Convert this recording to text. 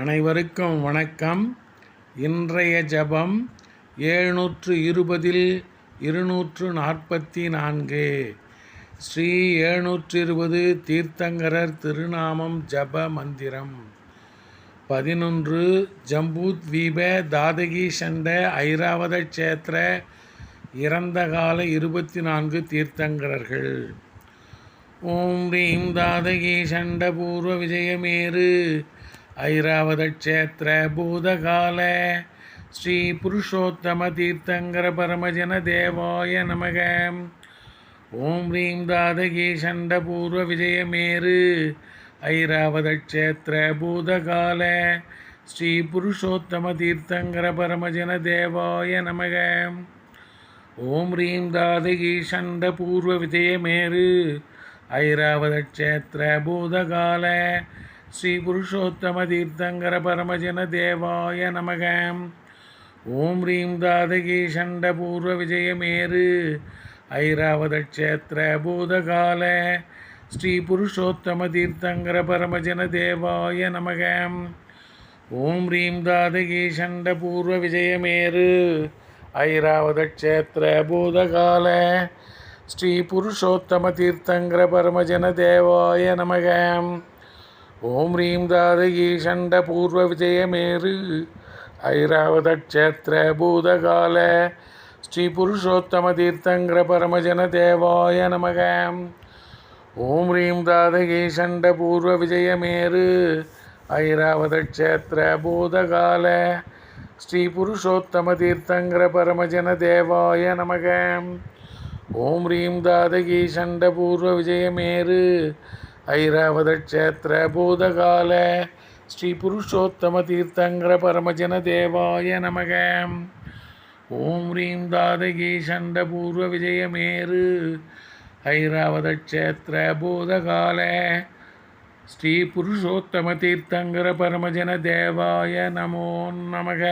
அனைவருக்கும் வணக்கம். இன்றைய ஜபம் ஏழ்நூற்று இருபதில் இருநூற்று நாற்பத்தி நான்கு ஸ்ரீ எழுநூற்று இருபது தீர்த்தங்கரர் திருநாமம் ஜப மந்திரம். பதினொன்று ஜம்பூத்வீப தாதகி சண்ட ஐராவத க்ஷேத்திர இறந்த கால இருபத்தி நான்கு தீர்த்தங்கரர்கள். ஓம் ரீம் தாதகி சண்ட பூர்வ விஜயமேறு. ஐராவத பூதகால ஸ்ரீ புருஷோத்தம தீர்த்தங்கர பரமஜன தேவாய நமக. ஓம் ஹ்ரீம் தாதகி சண்ட பூர்வ விஜயமேரு ஐராவத பூதகால ஸ்ரீ புருஷோத்தம தீர்த்தங்கர பரமஜன தேவாய நமக. ஓம் ஹ்ரீம் தாதகி சண்ட பூர்வ விஜயமேரு ஐராவத பூதகால ஸ்ரீ புருஷோத்தம தீர்த்தங்கர பரமஜன தேவாய நமக. ஓம் ரீம் தாதகி சண்ட பூர்வ விஜயமேரு ஐராவத க்ஷேத்திர பூதகால. ஸ்ரீ புருஷோத்தம தீர்த்தங்கர பரமஜன தேவாய நமக. ஓம் ரீம் தாதகி சண்ட பூர்வ விஜயமேரு ஐராவத க்ஷேத்திர பூதகால. ஸ்ரீ புருஷோத்தம தீர்த்தங்கர பரமஜன தேவாய நமகம் ஓம் ரீம் தாதகி சண்ட பூர்வ விஜயமேரு ஐராவதக்ஷேத்திர பூதகால. ஸ்ரீ புருஷோத்தம தீர்த்தங்கர பரமஜன தேவாய நமக. ஓம் ரீம் தாதகி சண்ட பூர்வ விஜயமேரு ஐராவதக்ஷேத்திர பூதகால. ஸ்ரீ புருஷோத்தம தீர்த்தங்கர பரமஜன தேவாய நமக. ஓம் ரீம் தாதகி சண்ட பூர்வ விஜயமேரு ஐராவத க்ஷேத்திர பூதகால ஸ்ரீ புருஷோத்தம தீர்த்தங்கர பரமஜன தேவாய நமக ஓம் ரீம் தாதகி சண்ட பூர்வ விஜயமேரு ஐராவத க்ஷேத்திர பூதகால ஸ்ரீ புருஷோத்தம தீர்த்தங்கர பரமஜன தேவாய நமோ நமக